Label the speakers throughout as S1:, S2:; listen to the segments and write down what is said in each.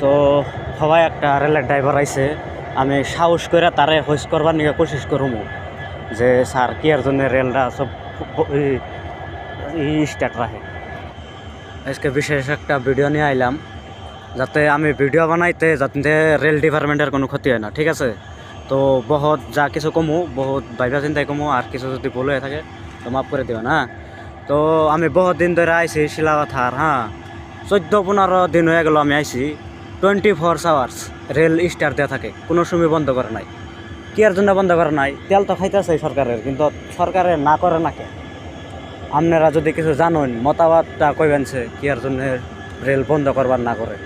S1: তো সবাই একটা রেলের ড্রাইভার আইছে। আমি সাহস করে তারে হোস করবার নিয়ে কোশিশ করব যে, স্যার, কি আর জন্য রেলটা সব স্টার্ট রাখে? আজকে বিশেষ একটা ভিডিও নিয়ে আইলাম, যাতে আমি ভিডিও বানাইতে, যাতে রেল ডিপার্টমেন্টের কোনো ক্ষতি হয় না, ঠিক আছে? তো বহুত যা কিছু কমু, বহুত ভাইবা চিন্তাই কমু, আর কিছু যদি ভুল হয়ে থাকে, তো মাফ করে দিও না তো আমি বহুত দিন ধরে আইছি শিলাবাথার হ্যাঁ? চোদ্দ, পনেরো দিন হয়ে গেল আমি আইছি। Twenty four hours rail star দেওয়া থাকে, কোনো সময় বন্ধ করে নাই। কি আর জন্য বন্ধ করে নাই? তেল তো খাইতেছে সরকারের, কিন্তু সরকারের না করে না কে? আপনারা যদি কিছু জানুন, মতামতটা কইবেন সে কি আর জন্য রেল বন্ধ করবার না করে।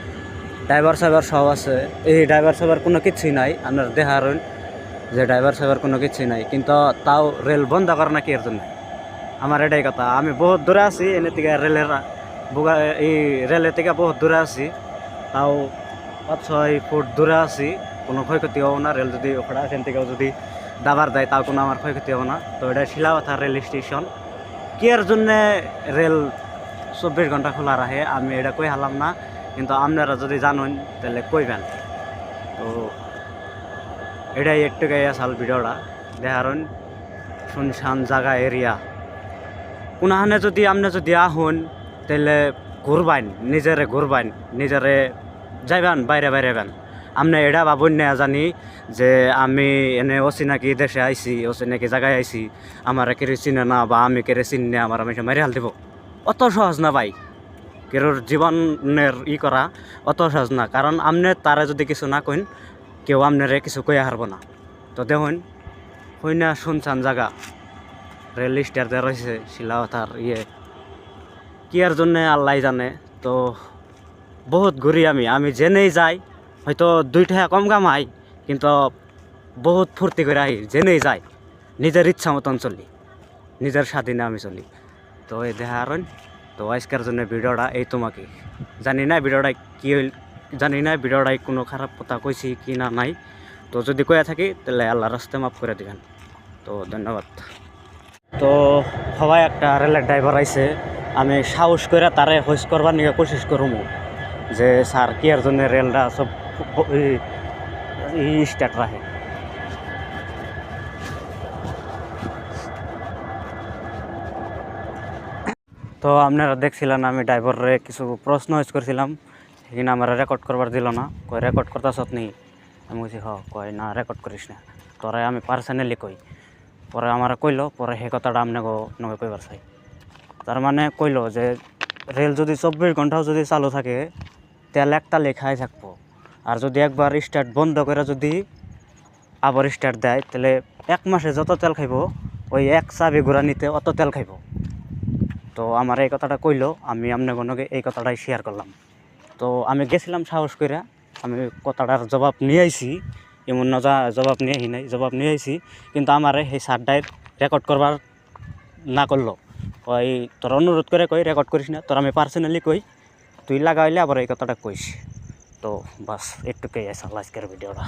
S1: ড্রাইভার সাহেবের সব আছে, এই ড্রাইভার সাহেবের কোনো কিছুই নাই, আপনার দেখার যে ড্রাইভার সাহেবের কোনো কিছুই নাই, কিন্তু তাও রেল বন্ধ করে না কি এর জন্য? আমার এটাই কথা, আমি বহুত দূরে আছি, এনে থেকে রেলের বুগা, এই রেলের থেকে বহুত দূরে আছি, তাও পাঁচ, ছয় ফুট দূরে আছি, কোনো ক্ষয়ক্ষতি হব না রেল যদি ওখানে এখান থেকেও যদি দাবার দেয় তাও কোনো আমার ক্ষয়ক্ষতি হব না। তো এটা শিলাবাথা রেল স্টেশন কি এর জন্যে রেল চব্বিশ ঘণ্টা খোলা রাখে আমি এটা কই হালাম না, কিন্তু আপনারা যদি জানুন, তাহলে কইবেন তো এটাই একটু গাই আসাল ভিডিওটা। দেখারণ শুনশান জায়গা এরিয়া কোনখানে যদি আপনি যদি আহুন, তাহলে ঘুরবাইন, নিজেরে ঘুরবাইন, নিজেরে যাইবেন, বাইরে বাইরে বেন আপনি এটা ভাবুন না জানি যে আমি এনে অচিনাকি দেশে আইছি অচিনাকি জায়গায় আইছি, আমার কেরে চিনে না বা আমি কেরে চিনে আমার আমি মারি হাল দিব। অত সহজ না ভাই। কেরোর জীবনের ই করা অত সহজ না। কারণ আপনি তারা যদি কিছু না কইন, কেউ আপনারে কিছু কইয়া হারব না। তো দেখুন হই না শুনছান জায়গা রেল স্টার রয়েছে শিলাওথার ইয়ে। কি আর জন্যে আল্লাহ জানে, তো বহুত ঘুরি আমি। আমি জেনেই যাই, হয়তো দুই টাকা কম কামাই, কিন্তু বহুত ফুর্তি করে আহি জেনেই যাই, নিজের ইচ্ছা মতন চলি। নিজের স্বাধীনে আমি চলি। তো এই দেখা আর তো আজকের জন্য ভিডিওটা এই তোমাকে জানি না ভিডিওটা কি হইল, জানি না ভিডিওটাই কোনো খারাপ কথা কইছি কি না নাই। তো যদি কয়ে থাকি, তাহলে আল্লাহ রাস্তায় মাফ করে দিবেন। তো ধন্যবাদ। তো সবাই একটা রেলের ড্রাইভার আইছে, আমি সাহস করে তারে হোস করবার নিয়ে কোশিশ করব যে স্যার কি এর জন্য রেলটা সব স্টার্ট রাখে। তো আপনারা দেখছিলেন আমি ড্রাইভারে কিছু প্রশ্ন হইস করছিলাম, সেখানে আমার রেকর্ড করবার দিল না। কই রেকর্ড করতে সত নেই আমি বলছি হ, কয়, না রেকর্ড করিস না। তোরা আমি পার্সোনালি কই। পরে আমার কইলো, পরে সেই কথাটা আপনাকে নগে কইবার চাই। তার মানে কইলো যে, রেল যদি চব্বিশ ঘন্টাও যদি চালু থাকে তেল একটা লেখাই থাকব। আর যদি একবার স্টার্ট বন্ধ করে যদি আবার স্টার্ট দেয়, তাহলে এক মাসে যত তেল খাইব, ওই এক চাবি ঘোরা নিতে অত তেল খাইব। তো আমার এই কথাটা কইলো, আমি আপনাকে এই কথাটাই শেয়ার করলাম। তো আমি গেছিলাম সাহস করে আমি কথাটার জবাব নিয়ে আইছি, এমন না যা জবাব নিয়ে আহি নাই, জবাব নিয়ে আইছি, কিন্তু আমার সেই সারটাই রেকর্ড করবার না করল। কই, তোর অনুরোধ করে কই রেকর্ড করিস না, তোর আমি পার্সোনালি কই তুই লাগাইলে আবার এই কথাটা কইস। তো বাস একটুকুই আছে আজকের ভিডিওটা।